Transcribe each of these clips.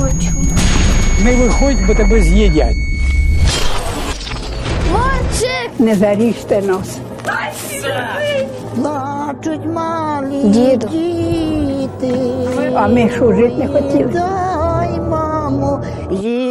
хочу. Не виходь, бо тебе з'їдять. Мальчик! Не заріжте нас. Плачуть малі Діду. діти. А ми що жити не хотіли? Дай, мамо, їсти.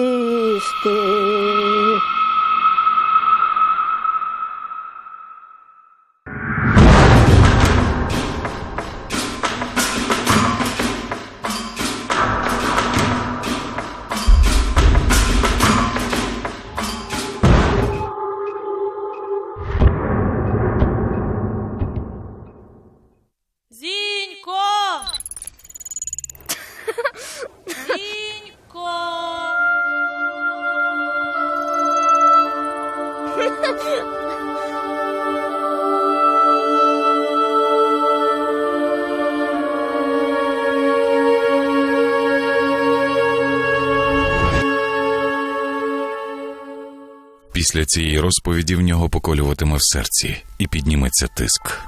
Після цієї розповіді в нього поколюватиме в серці і підніметься тиск.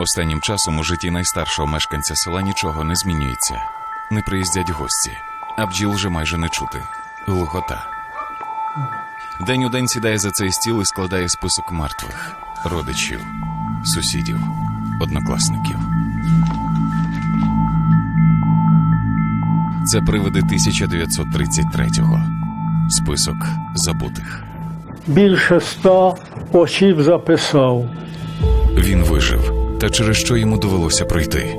Останнім часом у житті найстаршого мешканця села нічого не змінюється. Не приїздять гості, а бджіл вже майже не чути. Глухота. День у день сідає за цей стіл і складає список мертвих, родичів, сусідів, однокласників. Це привиди 1933-го. Список забутих. Більше ста осіб записав. Він вижив, та через що йому довелося пройти.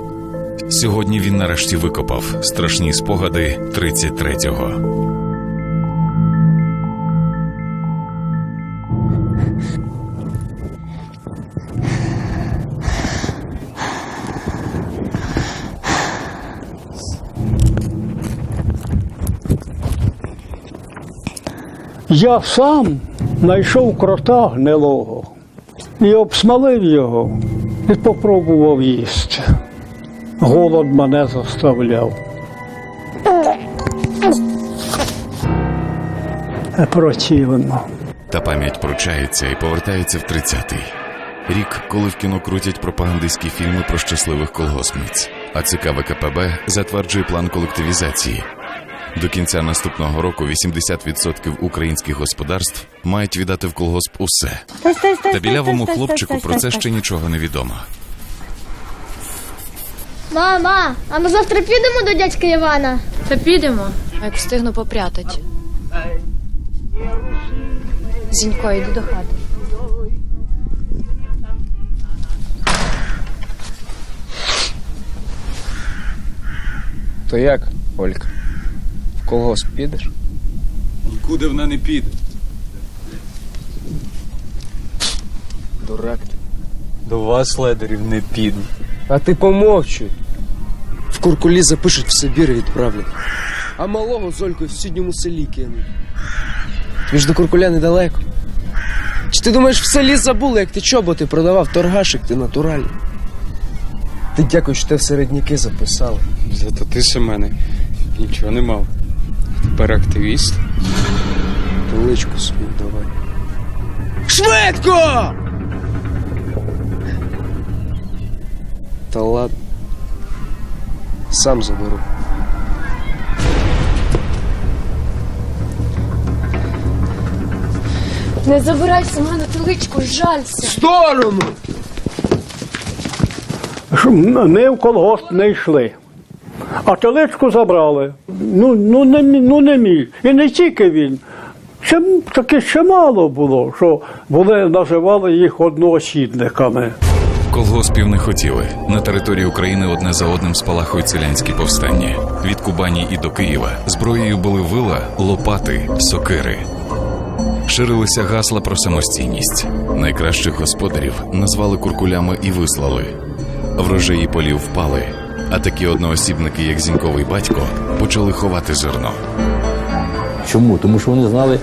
Сьогодні він нарешті викопав страшні спогади 33-го. Я сам знайшов крота гнилого і обсмалив його і попробував їсти. Голод мене заставляв. Противно. Та пам'ять пручається і повертається в 30-й. Рік, коли в кіно крутять пропагандистські фільми про щасливих колгоспниць, а ЦК ВКПБ затверджує план колективізації. До кінця наступного року 80% українських господарств мають віддати в колгосп усе. Та білявому хлопчику про це ще нічого не відомо. Мама, а ми завтра підемо до дядька Івана? Та підемо, як встигну попрятать. Зінько, йди до хати. То як, Олька? Колгосп підеш? Куди вона не піде? Дурак ти. До вас, ледерів, не піду. А ти помовчуй. В куркулі запишуть в Сибір і відправлять. А малого з Олькою в сусідньому селі кинуть. Тобі ж до куркуля недалеко. Чи ти думаєш, в селі забули, як ти чоботи продавав торгашик, ти натуральний? Ти дякую, що те в середняки записали. Зато ти, Семене, нічого не мав. Тепер активіст. Величку свою давай. Швидко! Та ладно. Сам заберу. Не забирай Семена теличку, жалься. Сторону! Що Ми в колгосп не йшли. А теличку забрали. Ну, ну, не, ну не міг. І не тільки він. Ще, таки ще мало було, що були, називали їх одноосібниками. Колгоспів не хотіли. На території України одне за одним спалахують селянські повстання. Від Кубані і до Києва зброєю були вила, лопати, сокири. Ширилися гасла про самостійність. Найкращих господарів назвали куркулями і вислали. Врожаї полів впали, а такі одноосібники, як зіньковий батько, почали ховати зерно. Чому? Тому що вони знали,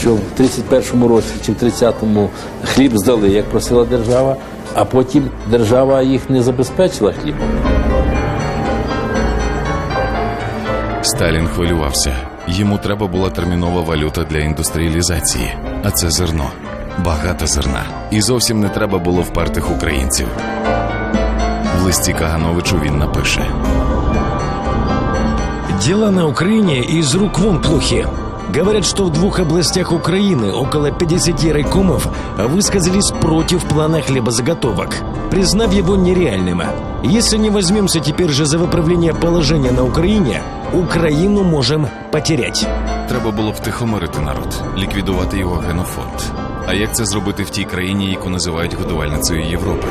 що в 31-му році чи в 30-му хліб здали, як просила держава, а потім держава їх не забезпечила хлібом. Сталін хвилювався. Йому треба була термінова валюта для індустріалізації, а це зерно. Багато зерна. І зовсім не треба було впертих українців В листі Кагановичу він напише: Дела на Украине из рук вон плохи. Говорят, что в двух областях Украины около 50 райкомов высказались против плана хлебозаготовок, признав его нереальным. Если не возьмемся теперь же за выправление положения на Украине, Украину можем потерять. Треба було втихомирити народ, ліквідувати його генофонд. А як це зробити в тій країні, яку називають годувальницею Європи?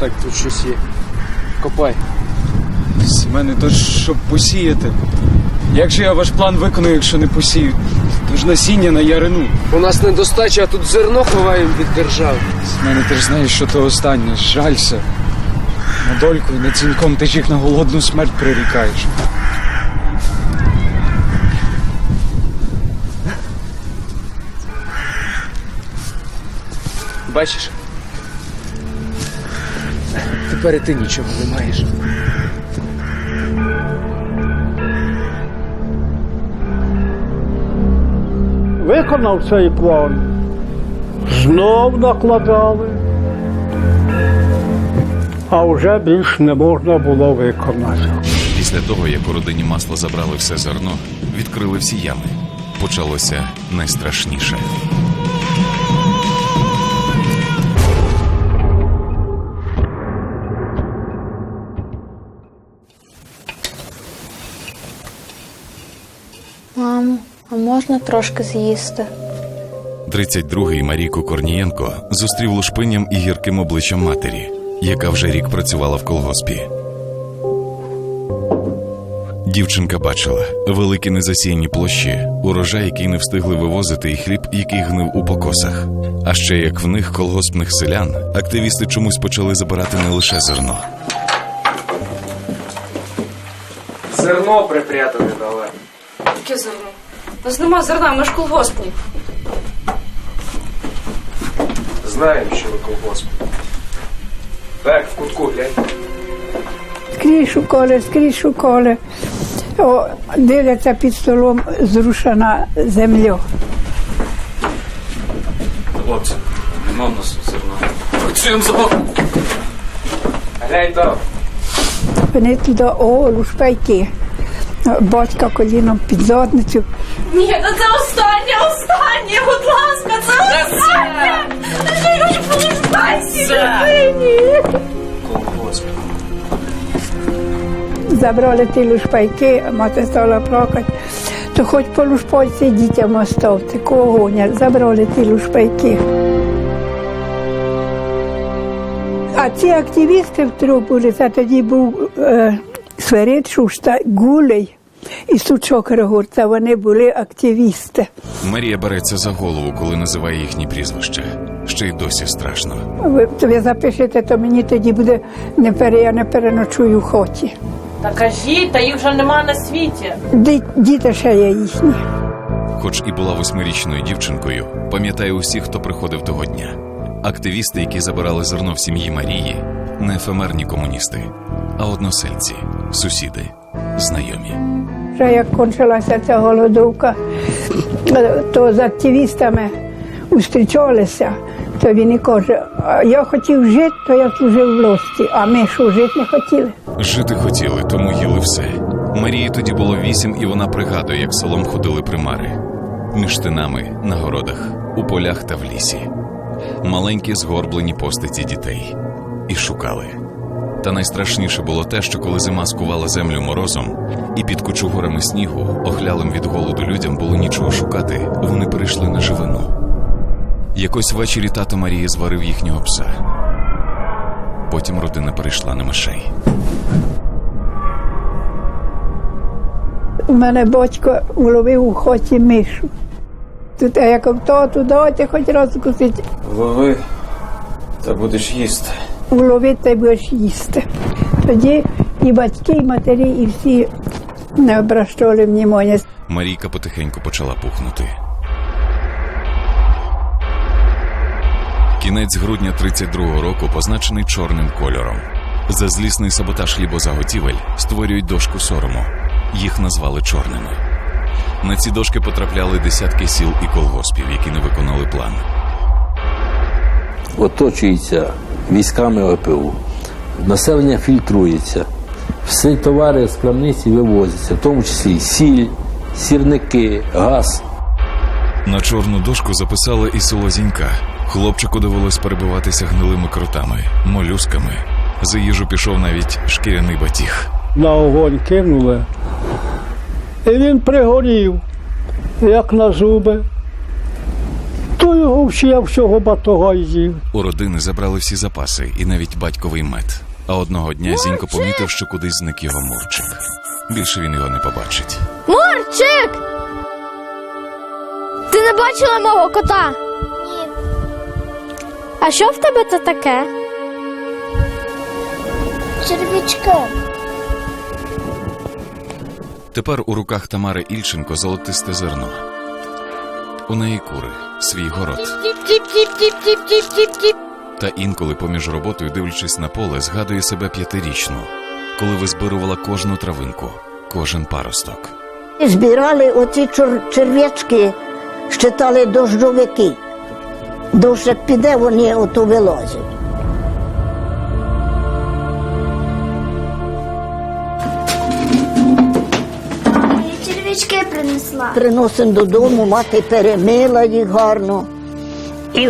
Так, тут щось є. Копай. Семене, то ж щоб посіяти. Як же я ваш план виконую, якщо не посію? То ж насіння на ярину. У нас недостача, а тут зерно ховаємо від держави. Семене, ти ж знаєш, що то останнє. Жалься. На дольку і на цінком ти ж їх на голодну смерть прирікаєш. Бачиш? Тепер і ти нічого не маєш. Виконав цей план. Знов накладали. А вже більш не можна було виконати. Після того, як у родині масла забрали все зерно, відкрили всі ями. Почалося найстрашніше. Можна трошки з'їсти? 32-й Марійко Корнієнко зустрів лушпинням і гірким обличчям матері, яка вже рік працювала в колгоспі. Дівчинка бачила великі незасіяні площі, урожай, який не встигли вивозити, і хліб, який гнив у покосах. А ще як в них колгоспних селян, активісти чомусь почали забирати не лише зерно. Зерно припрятане дали. Яке зерно? У нас нема зерна, ми ж колгоспні. Знаємо, що ви колгосп. Так, в кутку глянь. Скрізь шукали, скрізь шукали. О, дивляться під столом зрушена земля. Хлопці, нема в нас зерна. Працюємо за Глянь там. Вони туди, о, лушпайки. Батька коліном під задницю. Ні, та це останнє, останнє, будь ласка, це останнє! Ти полишайся людині! Забрали ті лушпайки, а мати стала плакати. То хоч по лушпайці дітям оставте, кого гонять. Забрали ті лушпайки. А ці активісти в трубу, це тоді був е, Сверид Шушта, Гулей і Сучок Рогурця, вони були активісти. Марія береться за голову, коли називає їхні прізвища. Ще й досі страшно. Ви, то ви запишете, то мені тоді буде не пере, я не переночую в хоті. Та кажіть, та їх вже нема на світі. Ді- Діти ще є їхні. Хоч і була восьмирічною дівчинкою, пам'ятає усіх, хто приходив того дня. Активісти, які забирали зерно в сім'ї Марії, не ефемерні комуністи, а односельці, сусіди, знайомі. Вже як кончилася ця голодовка, то з активістами зустрічалися, то він і каже, я хотів жити, то я служив в власті, а ми що жити не хотіли. Жити хотіли, тому їли все. Марії тоді було вісім, і вона пригадує, як селом ходили примари між тинами, на городах, у полях та в лісі. Маленькі згорблені постаті дітей і шукали. Та найстрашніше було те, що коли зима скувала землю морозом, і під кучугурами снігу, охлялим від голоду людям було нічого шукати, вони перейшли на живину. Якось ввечері тато Марії зварив їхнього пса. Потім родина перейшла на мишей. У мене батько уловив у хоті мишу. Тут а я кажу, тату, дайте хоч раз кусити. Лови, та будеш їсти. Уловити та будеш їсти. Тоді і батьки, і матері, і всі не обращали внимання. Марійка потихеньку почала пухнути. Кінець грудня 32-го року позначений чорним кольором. За злісний саботаж хлібозаготівель створюють дошку сорому. Їх назвали чорними. На ці дошки потрапляли десятки сіл і колгоспів, які не виконали план. Оточується військами ОПУ. Населення фільтрується. Всі товари з крамниці вивозяться, в тому числі сіль, сірники, газ. На чорну дошку записали і село Зінька. Хлопчику довелось перебиватися гнилими кротами, молюсками. За їжу пішов навіть шкіряний батіг. На огонь кинули. І він пригорів, як на зуби. То його всього батога й з'їв. У родини забрали всі запаси і навіть батьковий мед. А одного дня Зінько помітив, що кудись зник його мурчик. Більше він його не побачить. Мурчик! Ти не бачила мого кота? Ні. А що в тебе це таке? Червячка. Тепер у руках Тамари Ільченко золотисте зерно. У неї кури, свій город. Та інколи поміж роботою, дивлячись на поле, згадує себе п'ятирічну, коли визбирувала кожну травинку, кожен паросток. Збирали оці черв'ячки, щитали дощовики. Дощ як піде, вони ото вилазять. Червячки принесла. Приносимо додому, мати перемила їх гарно. І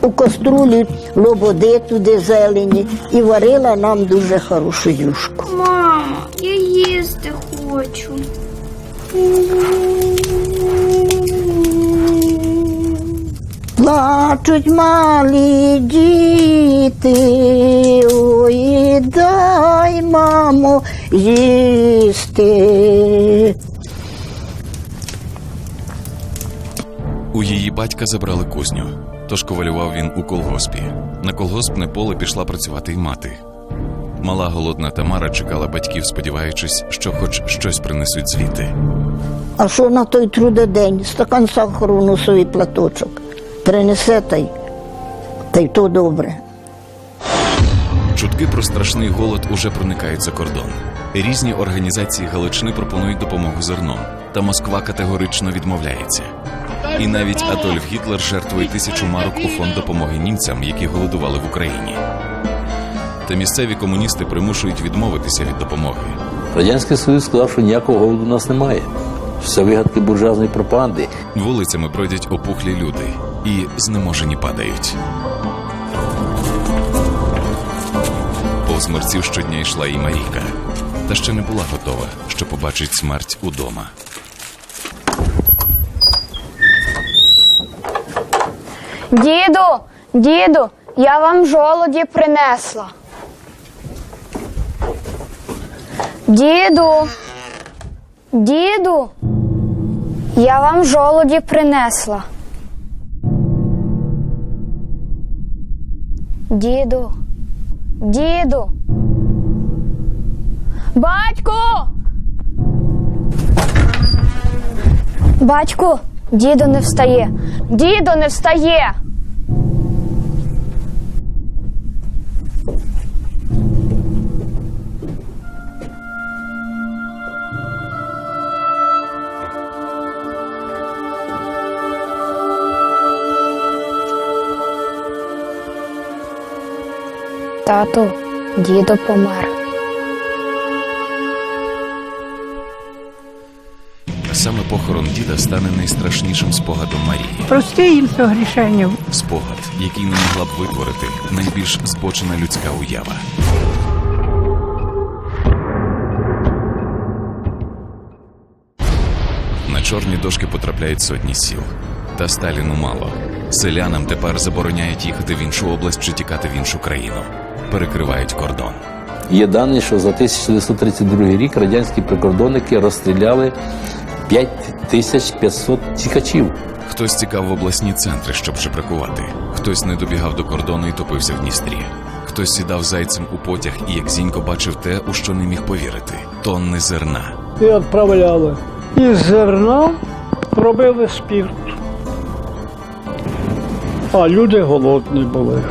у каструлі лободи туди зелені і варила нам дуже хорошу юшку. Мамо, я їсти хочу. Плачуть малі діти, ой, дай, мамо, їсти. Батька забрали кузню, тож ковалював він у колгоспі. На колгоспне поле пішла працювати й мати. Мала голодна Тамара чекала батьків, сподіваючись, що хоч щось принесуть звідти. А що на той трудодень? Стакан сахару в носовий платочок. Принесе та й, та й то добре. Чутки про страшний голод уже проникають за кордон. Різні організації Галичини пропонують допомогу зерном, та Москва категорично відмовляється. І навіть Адольф Гітлер жертвує тисячу марок у фонд допомоги німцям, які голодували в Україні. Та місцеві комуністи примушують відмовитися від допомоги. Радянський Союз сказав, що ніякого голоду у нас немає. Все вигадки буржуазної пропаганди. Вулицями бродять опухлі люди і знеможені падають. Повз мерців щодня йшла і Марійка, та ще не була готова, що побачить смерть удома. Діду, діду, я вам жолоді принесла. Діду, діду, я вам жолоді принесла. Діду, діду. Батьку. Батьку, діду не встає. Діду не встає. Тату, діду помер. Похорон діда стане найстрашнішим спогадом Марії. Прости їм согрішення. Спогад, який не могла б витворити найбільш збочена людська уява. На чорні дошки потрапляють сотні сіл. Та Сталіну мало. Селянам тепер забороняють їхати в іншу область чи тікати в іншу країну. Перекривають кордон. Є дані, що за 1932 рік радянські прикордонники розстріляли 5500 тікачів. Хтось тікав в обласні центри, щоб жебракувати. Хтось не добігав до кордону і топився в Дністрі. Хтось сідав зайцем у потяг і як зінько бачив те, у що не міг повірити тонни зерна. І відправляли. Із зерна робили спірт. А люди голодні були.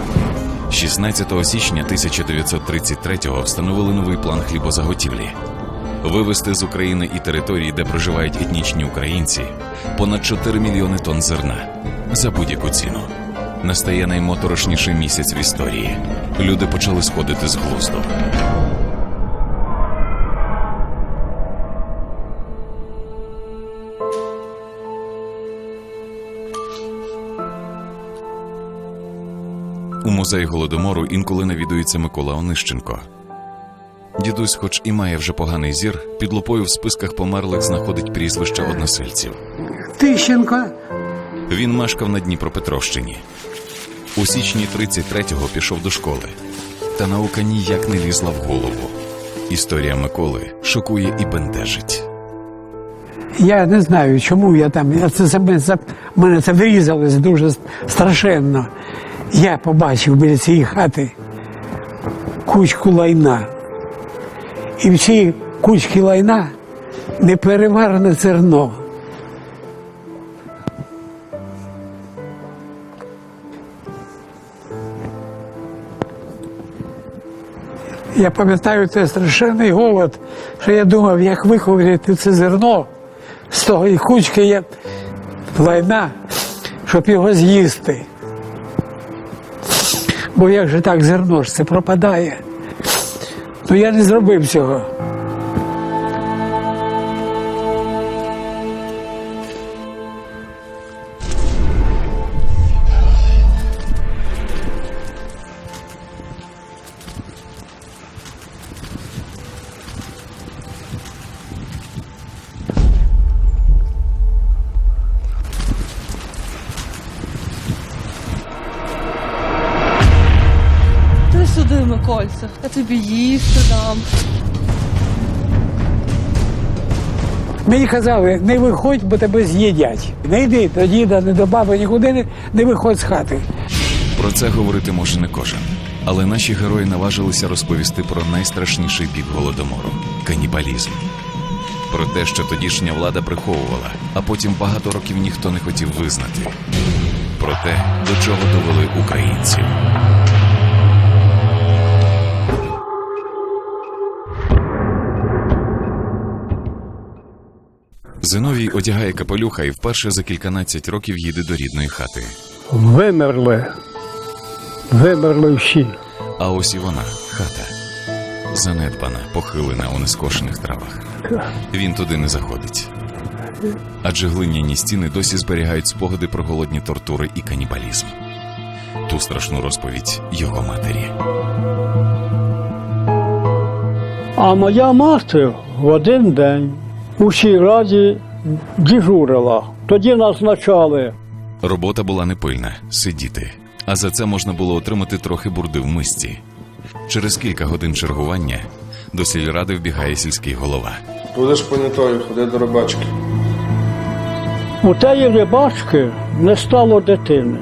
16 січня 1933-го встановили новий план хлібозаготівлі. Вивезти з України і території, де проживають етнічні українці, понад 4 мільйони тонн зерна за будь-яку ціну. Настає наймоторошніший місяць в історії. Люди почали сходити з глузду. У музей голодомору інколи навідується Микола Онищенко. Дідусь, хоч і має вже поганий зір, під лупою в списках померлих знаходить прізвища односельців. Тищенко, Він мешкав на Дніпропетровщині. У січні 33-го пішов до школи, та наука ніяк не лізла в голову. Історія Миколи шокує і бентежить. я не знаю, чому я там. Я це, це, це мене це врізалось дуже страшенно. Я побачив біля цієї хати кучку лайна. І в цій кучці лайна непереварене зерно. Я пам'ятаю цей страшенний голод, що я думав, як виховати це зерно з того і кучки є лайна, щоб його з'їсти. Бо як же так зерно ж це пропадає? Ну я не зробив цього. Казали, не виходь, бо тебе з'їдять. Не йди до діда, не до баби, нікуди не, виходь з хати. Про це говорити може не кожен. Але наші герої наважилися розповісти про найстрашніший бік голодомору канібалізм. Про те, що тодішня влада приховувала, а потім багато років ніхто не хотів визнати. Про те, до чого довели українців. Зиновій одягає капелюха і вперше за кільканадцять років їде до рідної хати. Вимерли. Вимерли всі. А ось і вона, хата. Занедбана, похилена у нескошених травах. Він туди не заходить. Адже глиняні стіни досі зберігають спогади про голодні тортури і канібалізм. Ту страшну розповідь його матері. А моя мати в один день у цій раді дежурила. Тоді назначали Робота була непильна сидіти. А за це можна було отримати трохи бурди в мисці. Через кілька годин чергування до сільради вбігає сільський голова. Будеш понятою, ходи до рибачки. у теї рибачки не стало дитини.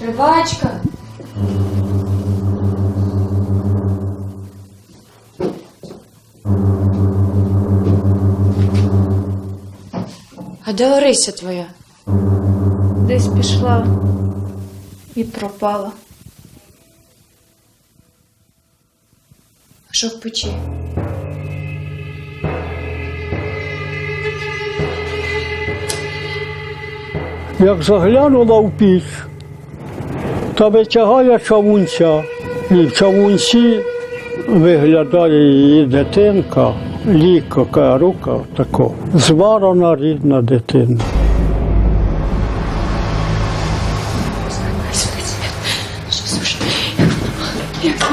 Рибачка. А де Орися твоя? Десь пішла і пропала. А що в печі? Як заглянула в піч, та витягає чавунця, і в чавунці виглядає її дитинка, ліка рука така, зварена рідна дитина. Як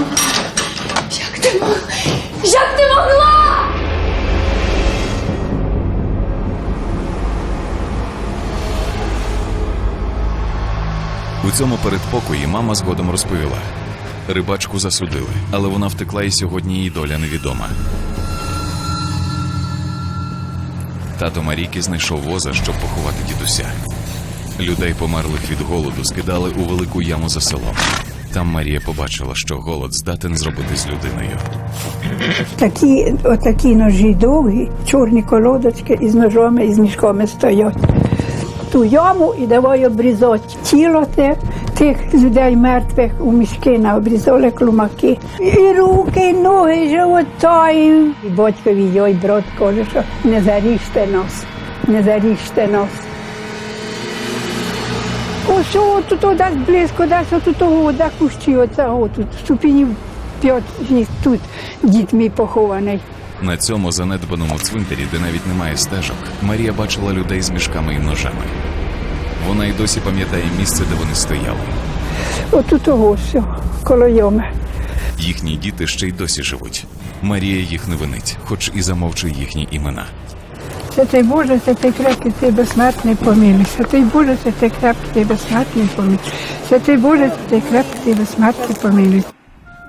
цьому передпокої мама згодом розповіла: рибачку засудили, але вона втекла, і сьогодні її доля невідома. Тато Марійки знайшов воза, щоб поховати дідуся. Людей, померлих від голоду, скидали у велику яму за селом. Там Марія побачила, що голод здатен зробити з людиною. Такі, отакі ножі довгі, чорні колодочки із ножами з мішками стоять. Ту яму і давай обрізати тіло те, тих людей мертвих у мішки на обрізали клумаки. І руки, і ноги, і живота. І, батькові йой брат каже, що не заріжте нас, не заріжте нас. Ось тут десь близько, десь от того, де кущі, оцього тут, ступенів 5 тут мій похований. На цьому занедбаному цвинтарі, де навіть немає стежок, Марія бачила людей з мішками і ножами. Вона й досі пам'ятає місце, де вони стояли. От у того все, коло йоми. Їхні діти ще й досі живуть. Марія їх не винить, хоч і замовчує їхні імена. Святий Боже, святий крепкий, ти безсмертний помилуй. Святий Боже, святий крепкий, ти безсмертний помилуй. Святий Боже, святий крепкий, ти безсмертний помилуй.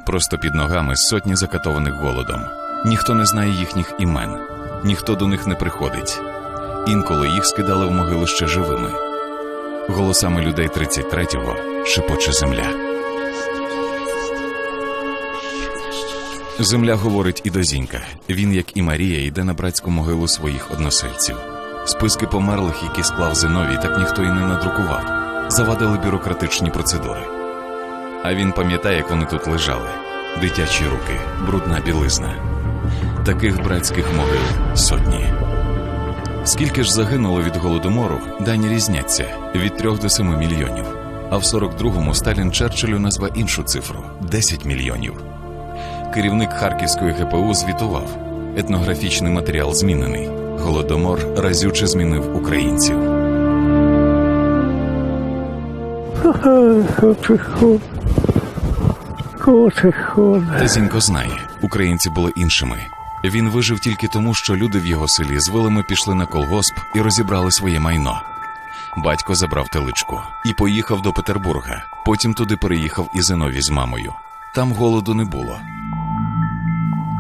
Просто під ногами сотні закатованих голодом. Ніхто не знає їхніх імен, ніхто до них не приходить. Інколи їх скидали в могили ще живими. Голосами людей 33-го шепоче земля. Земля говорить і до Зінька. Він, як і Марія, йде на братську могилу своїх односельців. Списки померлих, які склав Зиновій, так ніхто і не надрукував. Завадили бюрократичні процедури. А він пам'ятає, як вони тут лежали: дитячі руки, брудна білизна. Таких братських могил сотні. Скільки ж загинуло від голодомору, дані різняться від 3 до 7 мільйонів. А в 42-му Сталін Черчиллю назвав іншу цифру 10 мільйонів. Керівник Харківської ГПУ звітував: етнографічний матеріал змінений. Голодомор разюче змінив українців. Та знає, українці були іншими. Він вижив тільки тому, що люди в його селі з вилами пішли на колгосп і розібрали своє майно. Батько забрав теличку і поїхав до Петербурга. Потім туди переїхав і Зиновій з мамою. Там голоду не було.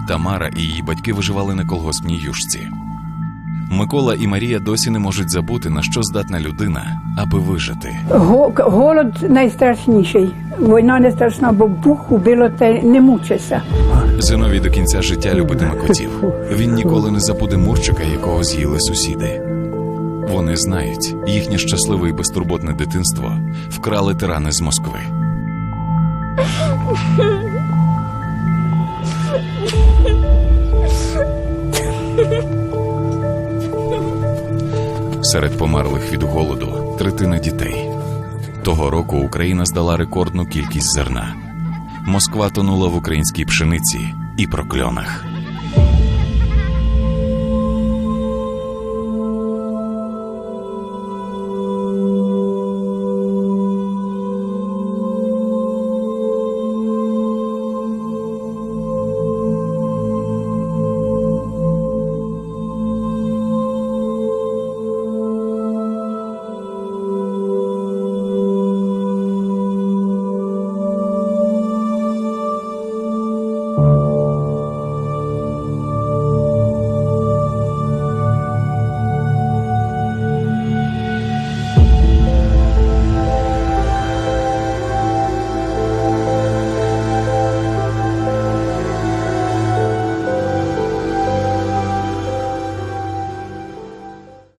Тамара і її батьки виживали на колгоспній юшці. Микола і Марія досі не можуть забути, на що здатна людина, аби вижити. Го- голод найстрашніший. Війна не страшна, бо Бог убило те не мучиться. Зиновій до кінця життя любитиме котів. Він ніколи не забуде мурчика, якого з'їли сусіди. Вони знають, їхнє щасливе і безтурботне дитинство вкрали тирани з Москви. Серед померлих від голоду третина дітей. Того року Україна здала рекордну кількість зерна. Москва тонула в українській пшениці і прокльонах.